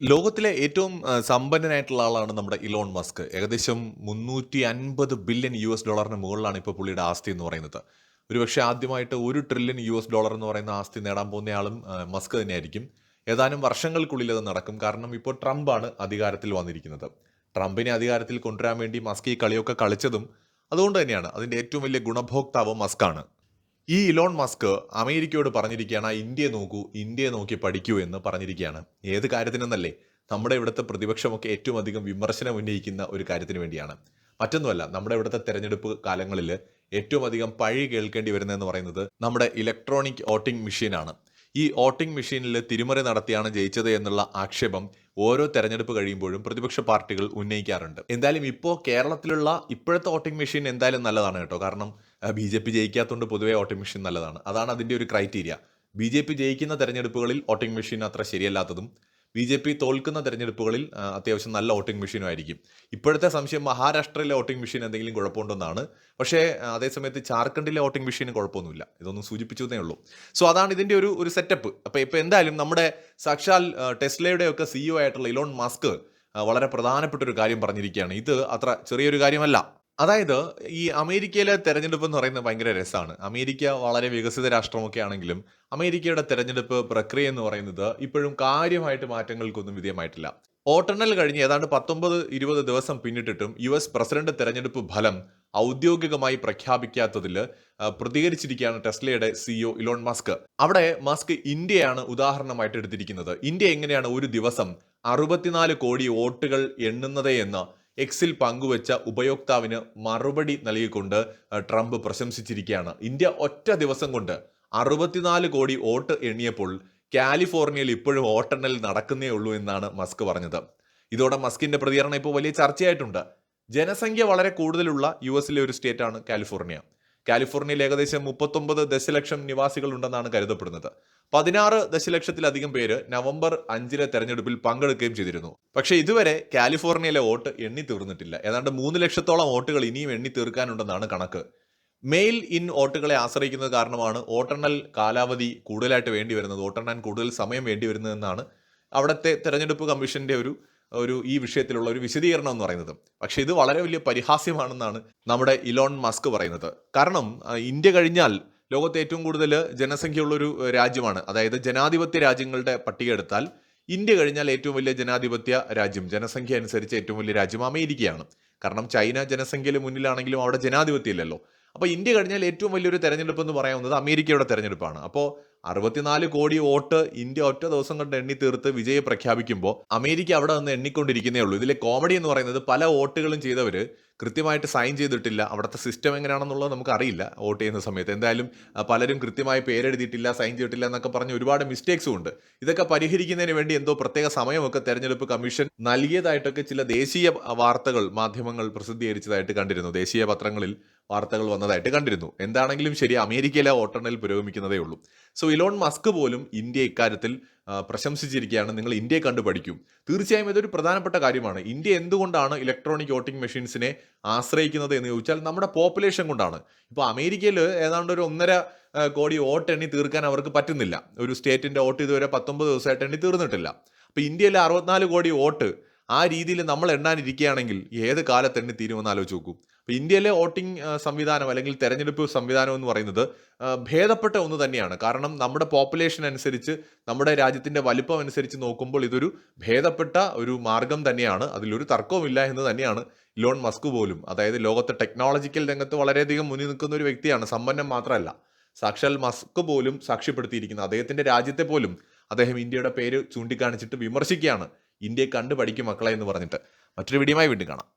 ലോകത്തിലെ ഏറ്റവും സമ്പന്നനായിട്ടുള്ള ആളാണ് നമ്മുടെ ഇലോൺ മസ്ക്. ഏകദേശം മുന്നൂറ്റി അൻപത് ബില്യൺ യു എസ് ഡോളറിന് മുകളിലാണ് ഇപ്പോൾ പുള്ളിയുടെ ആസ്തി എന്ന് പറയുന്നത്. ഒരുപക്ഷെ ആദ്യമായിട്ട് ഒരു ട്രില്യൺ യു എസ് ഡോളർ എന്ന് പറയുന്ന ആസ്തി നേടാൻ പോകുന്നയാളും മസ്ക് തന്നെയായിരിക്കും. ഏതാനും വർഷങ്ങൾക്കുള്ളിൽ അത് നടക്കും. കാരണം ഇപ്പോൾ ട്രംപാണ് അധികാരത്തിൽ വന്നിരിക്കുന്നത്. ട്രംപിനെ അധികാരത്തിൽ കൊണ്ടുവരാൻ വേണ്ടി മസ്ക് ഈ കളിയൊക്കെ കളിച്ചതും അതുകൊണ്ട് തന്നെയാണ്. അതിന്റെ ഏറ്റവും വലിയ ഗുണഭോക്താവ് മസ്കാണ്. ഈ ഇലോൺ മസ്ക് അമേരിക്കയോട് പറഞ്ഞിരിക്കുകയാണ് ഇന്ത്യയെ നോക്കൂ ഇന്ത്യയെ നോക്കി പഠിക്കൂ എന്ന് പറഞ്ഞിരിക്കുകയാണ്. ഏത് കാര്യത്തിനെന്നല്ലേ? നമ്മുടെ ഇവിടുത്തെ പ്രതിപക്ഷമൊക്കെ ഏറ്റവും അധികം വിമർശനം ഉന്നയിക്കുന്ന ഒരു കാര്യത്തിന് വേണ്ടിയാണ്. മറ്റൊന്നുമല്ല നമ്മുടെ ഇവിടുത്തെ തെരഞ്ഞെടുപ്പ് കാലങ്ങളിൽ ഏറ്റവും അധികം പഴി കേൾക്കേണ്ടി വരുന്നതെന്ന് പറയുന്നത് നമ്മുടെ ഇലക്ട്രോണിക് വോട്ടിംഗ് മെഷീനാണ് ഈ വോട്ടിംഗ് മെഷീനിൽ തിരിമറി നടത്തിയാണ് ജയിച്ചത് എന്നുള്ള ആക്ഷേപം ഓരോ തെരഞ്ഞെടുപ്പ് കഴിയുമ്പോഴും പ്രതിപക്ഷ പാർട്ടികൾ ഉന്നയിക്കാറുണ്ട്. എന്തായാലും ഇപ്പോൾ കേരളത്തിലുള്ള ഇപ്പോഴത്തെ വോട്ടിംഗ് മെഷീൻ എന്തായാലും നല്ലതാണ് കേട്ടോ. കാരണം ബി ജെ പി ജയിക്കാത്തതുകൊണ്ട് പൊതുവേ വോട്ടിംഗ് മെഷീൻ നല്ലതാണ്. അതാണ് അതിന്റെ ഒരു ക്രൈറ്റീരിയ. ബി ജെ പി ജയിക്കുന്ന തെരഞ്ഞെടുപ്പുകളിൽ വോട്ടിംഗ് മെഷീൻ അത്ര ശരിയല്ലാത്തതും ബി ജെ പി തോൽക്കുന്ന തെരഞ്ഞെടുപ്പുകളിൽ അത്യാവശ്യം നല്ല വോട്ടിംഗ് മെഷീനും ആയിരിക്കും. ഇപ്പോഴത്തെ സംശയം മഹാരാഷ്ട്രയിലെ വോട്ടിംഗ് മെഷീൻ എന്തെങ്കിലും കുഴപ്പമുണ്ടെന്നാണ്. പക്ഷേ അതേസമയത്ത് ജാർഖണ്ഡിലെ വോട്ടിംഗ് മെഷീന് കുഴപ്പമൊന്നുമില്ല. ഇതൊന്നും സൂചിപ്പിച്ചു എന്നേ ഉള്ളൂ. സോ അതാണ് ഇതിന്റെ ഒരു ഒരു സെറ്റപ്പ്. അപ്പോൾ ഇപ്പോൾ എന്തായാലും നമ്മുടെ സാക്ഷാൽ ടെസ്ലയുടെ ഒക്കെ സിഇഒ ആയിട്ടുള്ള ഇലോൺ മാസ്ക് വളരെ പ്രധാനപ്പെട്ട ഒരു കാര്യം പറഞ്ഞിരിക്കുകയാണ്. ഇത് അത്ര ചെറിയൊരു കാര്യമല്ല. അതായത് ഈ അമേരിക്കയിലെ തെരഞ്ഞെടുപ്പ് എന്ന് പറയുന്നത് ഭയങ്കര രസമാണ്. അമേരിക്ക വളരെ വികസിത രാഷ്ട്രമൊക്കെ ആണെങ്കിലും അമേരിക്കയുടെ തെരഞ്ഞെടുപ്പ് പ്രക്രിയ എന്ന് പറയുന്നത് ഇപ്പോഴും കാര്യമായിട്ട് മാറ്റങ്ങൾക്കൊന്നും വിധേയമായിട്ടില്ല. വോട്ടെണ്ണൽ കഴിഞ്ഞ് ഏതാണ്ട് പത്തൊമ്പത് ഇരുപത് ദിവസം പിന്നിട്ടിട്ടും യു എസ് പ്രസിഡന്റ് തെരഞ്ഞെടുപ്പ് ഫലം ഔദ്യോഗികമായി പ്രഖ്യാപിക്കാത്തതിൽ പ്രതികരിച്ചിരിക്കുകയാണ് ടെസ്ലയുടെ സിഇഒ ഇലോൺ മസ്ക്. അവിടെ മസ്ക് ഇന്ത്യയാണ് ഉദാഹരണമായിട്ട് എടുത്തിരിക്കുന്നത്. ഇന്ത്യ എങ്ങനെയാണ് ഒരു ദിവസം അറുപത്തിനാല് കോടി വോട്ടുകൾ എണ്ണുന്നത് എന്ന് എക്സിൽ പങ്കുവച്ച ഉപയോക്താവിന് മറുപടി നൽകിക്കൊണ്ട് ട്രംപ് പ്രശംസിച്ചിരിക്കുകയാണ്. ഇന്ത്യ ഒറ്റ ദിവസം കൊണ്ട് അറുപത്തിനാല് കോടി വോട്ട് എണ്ണിയപ്പോൾ കാലിഫോർണിയയിൽ ഇപ്പോഴും വോട്ടെണ്ണൽ നടക്കുന്നേ ഉള്ളൂ എന്നാണ് മസ്ക് പറഞ്ഞത്. ഇതോടെ മസ്കിന്റെ പ്രതികരണം ഇപ്പോൾ വലിയ ചർച്ചയായിട്ടുണ്ട്. ജനസംഖ്യ വളരെ കൂടുതലുള്ള യു എസിലെ ഒരു സ്റ്റേറ്റാണ് കാലിഫോർണിയ. കാലിഫോർണിയയിൽ ഏകദേശം മുപ്പത്തൊമ്പത് ദശലക്ഷം നിവാസികൾ ഉണ്ടെന്നാണ് കരുതപ്പെടുന്നത്. പതിനാറ് ദശലക്ഷത്തിലധികം പേര് നവംബർ അഞ്ചിലെ തെരഞ്ഞെടുപ്പിൽ പങ്കെടുക്കുകയും ചെയ്തിരുന്നു. പക്ഷേ ഇതുവരെ കാലിഫോർണിയയിലെ വോട്ട് എണ്ണി തീർന്നിട്ടില്ല. ഏതാണ്ട് മൂന്ന് ലക്ഷത്തോളം വോട്ടുകൾ ഇനിയും എണ്ണി തീർക്കാനുണ്ടെന്നാണ് കണക്ക്. മെയിൽ ഇൻ വോട്ടുകളെ ആശ്രയിക്കുന്നത് കാരണമാണ് വോട്ടെണ്ണൽ കാലാവധി കൂടുതലായിട്ട് വേണ്ടി വരുന്നത് വോട്ടെണ്ണാൻ കൂടുതൽ സമയം വേണ്ടി വരുന്നതെന്നാണ് അവിടുത്തെ തെരഞ്ഞെടുപ്പ് കമ്മീഷന്റെ ഒരു ഒരു ഈ വിഷയത്തിലുള്ള ഒരു വിശദീകരണം എന്ന് പറയുന്നത്. പക്ഷെ ഇത് വളരെ വലിയ പരിഹാസ്യമാണെന്നാണ് നമ്മുടെ ഇലോൺ മസ്ക് പറയുന്നത്. കാരണം ഇന്ത്യ കഴിഞ്ഞാൽ ലോകത്തെ ഏറ്റവും കൂടുതൽ ജനസംഖ്യയുള്ള ഒരു രാജ്യമാണ്. അതായത് ജനാധിപത്യ രാജ്യങ്ങളുടെ പട്ടിക എടുത്താൽ ഇന്ത്യ കഴിഞ്ഞാൽ ഏറ്റവും വലിയ ജനാധിപത്യ രാജ്യം ജനസംഖ്യ അനുസരിച്ച് ഏറ്റവും വലിയ രാജ്യം അമേരിക്കയാണ്. കാരണം ചൈന ജനസംഖ്യയിൽ മുന്നിലാണെങ്കിലും അവിടെ ജനാധിപത്യമില്ലല്ലോ അപ്പോൾ ഇന്ത്യ കഴിഞ്ഞാൽ ഏറ്റവും വലിയൊരു തെരഞ്ഞെടുപ്പ് എന്ന് പറയാവുന്നത് അമേരിക്കയുടെ തെരഞ്ഞെടുപ്പാണ്. അപ്പോൾ അറുപത്തിനാല് കോടി വോട്ട് ഇന്ത്യ ഒറ്റ ദിവസം കൊണ്ട് എണ്ണി തീർത്ത് വിജയം പ്രഖ്യാപിക്കുമ്പോൾ അമേരിക്ക അവിടെ നിന്ന് എണ്ണിക്കൊണ്ടിരിക്കുന്നേ ഉള്ളൂ. ഇതിലെ കോമഡി എന്ന് പറയുന്നത് പല വോട്ടുകളും ചെയ്തവർ കൃത്യമായിട്ട് സൈൻ ചെയ്തിട്ടില്ല. അവിടുത്തെ സിസ്റ്റം എങ്ങനെയാണെന്നുള്ളത് നമുക്ക് അറിയില്ല വോട്ട് ചെയ്യുന്ന സമയത്ത്. എന്തായാലും പലരും കൃത്യമായി പേരെഴുതിയിട്ടില്ല സൈൻ ചെയ്തിട്ടില്ല എന്നൊക്കെ പറഞ്ഞ് ഒരുപാട് മിസ്റ്റേക്സും ഉണ്ട്. ഇതൊക്കെ പരിഹരിക്കുന്നതിന് വേണ്ടി എന്തോ പ്രത്യേക സമയമൊക്കെ തെരഞ്ഞെടുപ്പ് കമ്മീഷൻ നൽകിയതായിട്ടൊക്കെ ചില ദേശീയ വാർത്തകൾ മാധ്യമങ്ങൾ പ്രസിദ്ധീകരിച്ചതായിട്ട് കണ്ടിരുന്നു. ദേശീയ പത്രങ്ങളിൽ വാർത്തകൾ വന്നതായിട്ട് കണ്ടിരുന്നു. എന്താണെങ്കിലും ശരി അമേരിക്കയിലെ വോട്ടെണ്ണൽ പുരോഗമിക്കുന്നതേ ഉള്ളൂ. സോ ഇലോൺ മസ്ക് പോലും ഇന്ത്യ ഇക്കാര്യത്തിൽ പ്രശംസിച്ചിരിക്കുകയാണ്. നിങ്ങൾ ഇന്ത്യയെ കണ്ടു പഠിക്കും. തീർച്ചയായും ഇതൊരു പ്രധാനപ്പെട്ട കാര്യമാണ്. ഇന്ത്യ എന്തുകൊണ്ടാണ് ഇലക്ട്രോണിക് വോട്ടിംഗ് മെഷീൻസിനെ ആശ്രയിക്കുന്നത് എന്ന് ചോദിച്ചാൽ നമ്മുടെ പോപ്പുലേഷൻ കൊണ്ടാണ്. ഇപ്പോൾ അമേരിക്കയിൽ ഏതാണ്ട് ഒരു ഒന്നര കോടി വോട്ട് എണ്ണി തീർക്കാൻ അവർക്ക് പറ്റുന്നില്ല. ഒരു സ്റ്റേറ്റിന്റെ വോട്ട് ഇതുവരെ പത്തൊമ്പത് ദിവസമായിട്ട് എണ്ണി തീർന്നിട്ടില്ല. അപ്പോൾ ഇന്ത്യയിലെ അറുപത്തിനാല് കോടി വോട്ട് ആ രീതിയിൽ നമ്മൾ എണ്ണാനിരിക്കുകയാണെങ്കിൽ ഏത് കാലത്ത് എണ്ണി തീരുമെന്ന് ആലോചിച്ച് നോക്കൂ. അപ്പോൾ ഇന്ത്യയിലെ വോട്ടിംഗ് സംവിധാനം അല്ലെങ്കിൽ തെരഞ്ഞെടുപ്പ് സംവിധാനം എന്ന് പറയുന്നത് ഭേദപ്പെട്ട ഒന്ന് തന്നെയാണ്. കാരണം നമ്മുടെ പോപ്പുലേഷൻ അനുസരിച്ച് നമ്മുടെ രാജ്യത്തിന്റെ വലിപ്പം അനുസരിച്ച് നോക്കുമ്പോൾ ഇതൊരു ഭേദപ്പെട്ട ഒരു മാർഗം തന്നെയാണ്. അതിലൊരു തർക്കവുമില്ല എന്ന് തന്നെയാണ് ലോൺ മസ്ക് പോലും. അതായത് ലോകത്തെ ടെക്നോളജിക്കൽ രംഗത്ത് വളരെയധികം മുന്നിൽ നിൽക്കുന്ന ഒരു വ്യക്തിയാണ്. സമ്പന്നം മാത്രമല്ല. സാക്ഷാൽ മസ്ക് പോലും സാക്ഷ്യപ്പെടുത്തിയിരിക്കുന്നത് അദ്ദേഹത്തിന്റെ രാജ്യത്തെ പോലും അദ്ദേഹം ഇന്ത്യയുടെ പേര് ചൂണ്ടിക്കാണിച്ചിട്ട് വിമർശിക്കുകയാണ്. ഇന്ത്യയെ കണ്ടു പഠിക്കും മക്കളെ എന്ന് പറഞ്ഞിട്ട്. മറ്റൊരു വീഡിയോയുമായി വീണ്ടും കാണാം.